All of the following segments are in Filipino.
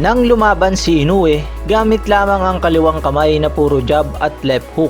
Nang lumaban si Inoue, gamit lamang ang kaliwang kamay na puro jab at left hook.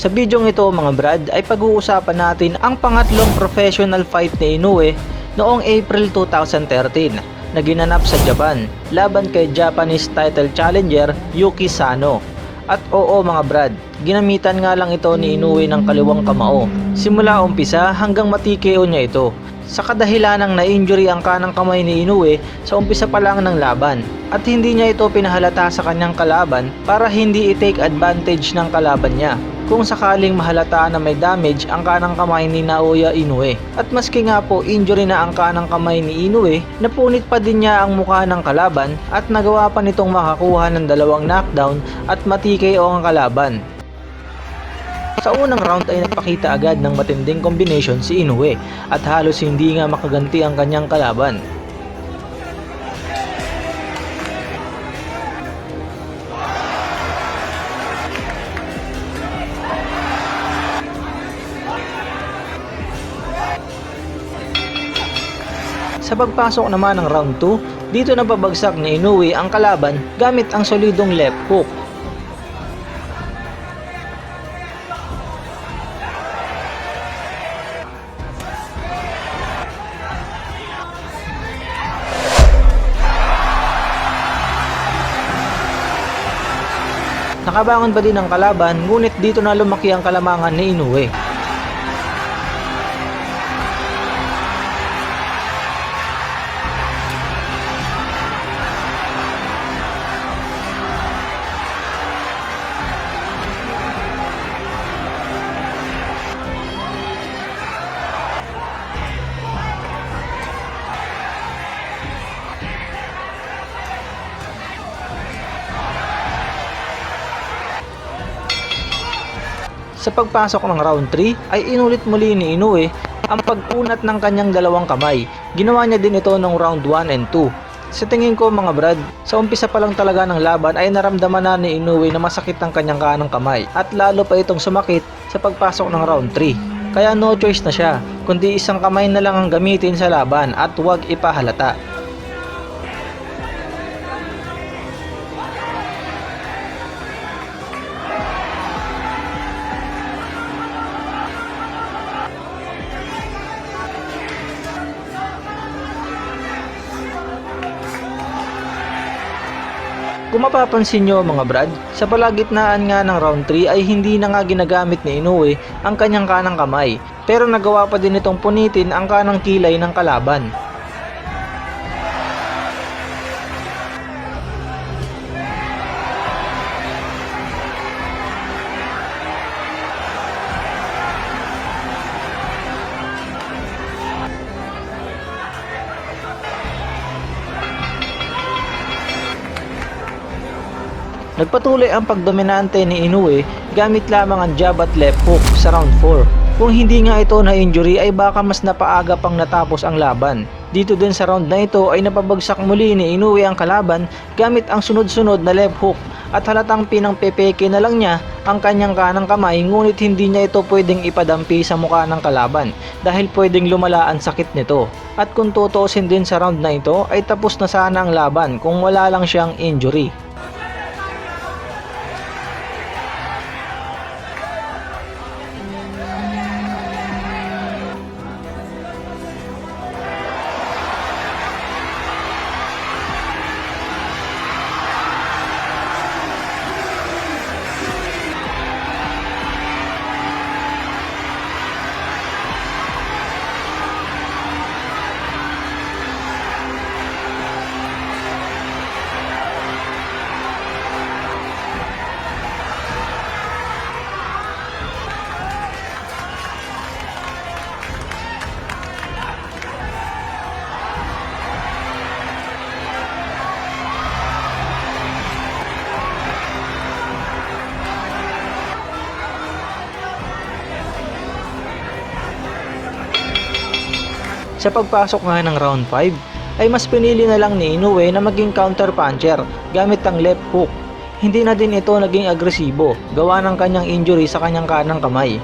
Sa bidyong ito mga brad ay pag-uusapan natin ang pangatlong professional fight ni Inoue noong April 2013 na ginanap sa Japan laban kay Japanese title challenger Yuki Sano. At oo mga brad, ginamitan nga lang ito ni Inoue ng kaliwang kamao. Simula umpisa hanggang matikeo niya ito. Sa kadahilanang na-injury ang kanang kamay ni Inoue sa umpisa pa lang ng laban at hindi niya ito pinahalata sa kanyang kalaban para hindi i-take advantage ng kalaban niya kung sakaling mahalata na may damage ang kanang kamay ni Naoya Inoue. At maski nga po injury na ang kanang kamay ni Inoue, napunit pa din niya ang mukha ng kalaban at nagawa pa nitong makakuha ng dalawang knockdown at matikeo ang kalaban. Sa unang round ay nagpakita agad ng matinding combination si Inoue at halos hindi nga makaganti ang kanyang kalaban. Sa pagpasok naman ng round 2, dito na babagsak ni Inoue ang kalaban gamit ang solidong left hook. Nakabangon pa din ang kalaban ngunit dito na lumaki ang kalamangan ni Inoue. Sa pagpasok ng round 3 ay inulit muli ni Inoue ang pag-unat ng kanyang dalawang kamay. Ginawa niya din ito noong round 1 and 2. Sa tingin ko mga brad, sa umpisa pa lang talaga ng laban ay naramdaman na ni Inoue na masakit ang kanyang kanang kamay at lalo pa itong sumakit sa pagpasok ng round 3. Kaya no choice na siya, kundi isang kamay na lang ang gamitin sa laban at huwag ipahalata. Kung mapapansin nyo mga brad, sa palagitnaan nga ng round 3 ay hindi na nga ginagamit ni Inoue ang kanyang kanang kamay pero nagawa pa din itong punitin ang kanang kilay ng kalaban. Nagpatuloy ang pagdominante ni Inoue gamit lamang ang jab at left hook sa round 4. Kung hindi nga ito na injury ay baka mas napaaga pang natapos ang laban. Dito din sa round na ito ay napabagsak muli ni Inoue ang kalaban gamit ang sunod-sunod na left hook at halatang pinang pepeke na lang niya ang kanyang kanang kamay ngunit hindi niya ito pwedeng ipadampi sa mukha ng kalaban dahil pwedeng lumala ang sakit nito. At kung tutuusin din sa round na ito ay tapos na sana ang laban kung wala lang siyang injury. Sa pagpasok nga ng round 5, ay mas pinili na lang ni Inoue na maging counter puncher gamit ang left hook. Hindi na din ito naging agresibo gawa ng kanyang injury sa kanyang kanang kamay.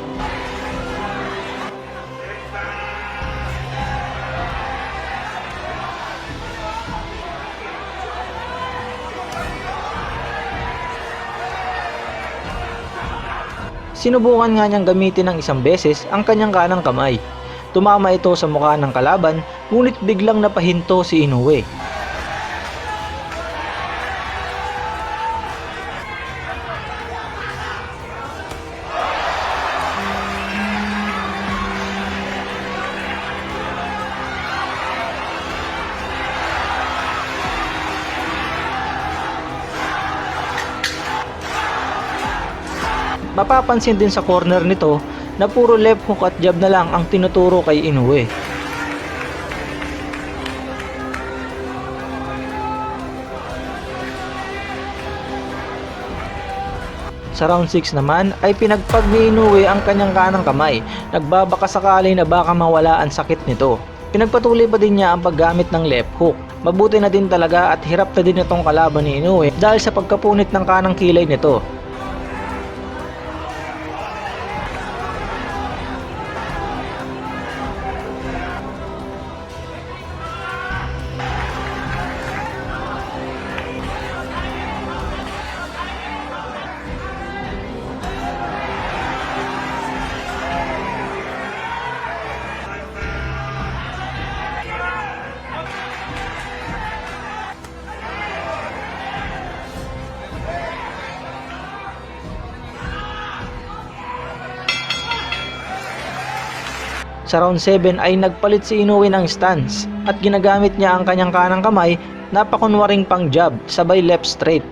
sinubukan nga niyang gamitin ng isang beses ang kanyang kanang kamay Tumama ito sa mukha ng kalaban ngunit biglang napahinto si Inoue. Mapapansin din sa corner nito na puro left hook at jab na lang ang tinuturo kay Inoue. Sa round 6 naman ay pinagpag ni Inoue ang kanyang kanang kamay. Nagbabaka sakali na baka mawala ang sakit nito. Pinagpatuloy pa din niya ang paggamit ng left hook. Mabuti na din talaga at hirap na din itong kalaban ni Inoue dahil sa pagkapunit ng kanang kilay nito. Sa round 7 ay nagpalit si Inoue ng stance at ginagamit niya ang kanyang kanang kamay na pakunwaring pang jab sabay left straight.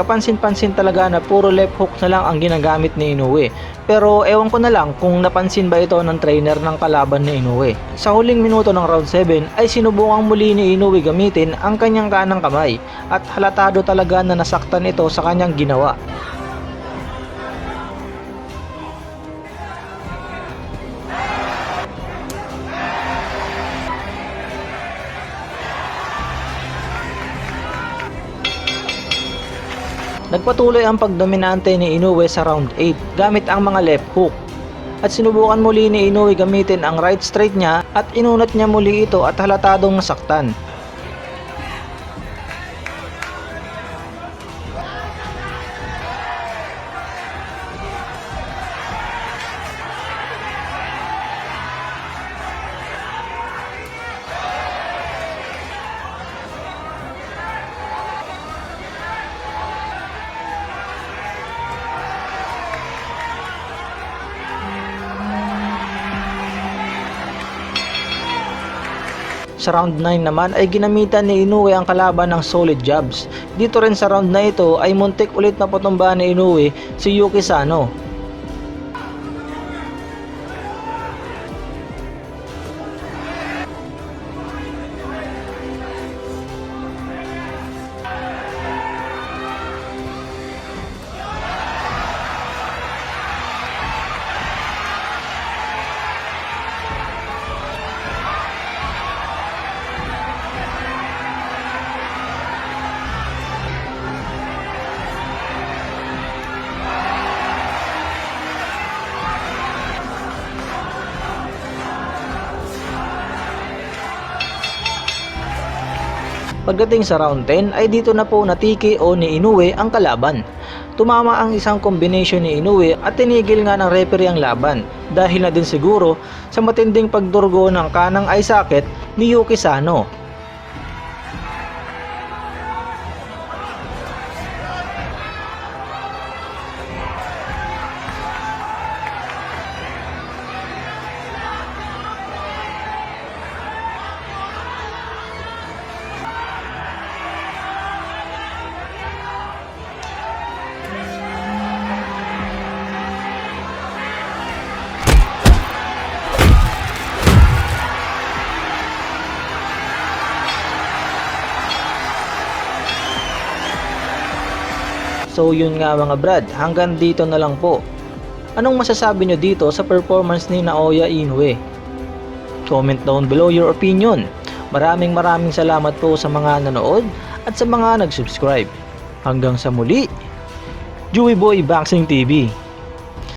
Kapansin-pansin talaga na puro left hook na lang ang ginagamit ni Inoue. Pero ewan ko na lang kung napansin ba ito ng trainer ng kalaban ni Inoue. Sa huling minuto ng round 7 ay sinubukang muli ni Inoue gamitin ang kanyang kanang kamay at halatado talaga na nasaktan ito sa kanyang ginawa. Nagpatuloy ang pagdominante ni Inoue sa round 8 gamit ang mga left hook. At sinubukan muli ni Inoue gamitin ang right straight niya at inunat niya muli ito at halatadong nasaktan. Sa round 9 naman ay ginamitan ni Inoue ang kalaban ng solid jabs. Dito rin sa round na ito ay muntik ulit na patumbahan ni Inoue si Yuki Sano. Pagdating sa round 10 ay dito na po natiki o ni Inoue ang kalaban. Tumama ang isang combination ni Inoue at tinigil nga ng referee ang laban dahil na din siguro sa matinding pagdurgo ng kanang eye socket ni Yuki Sano. So yun nga mga brad, hanggang dito na lang po. Anong masasabi nyo dito sa performance ni Naoya Inoue? Comment down below your opinion. Maraming maraming salamat po sa mga nanood at sa mga nag-subscribe. Hanggang sa muli, Joey Boy Boxing TV.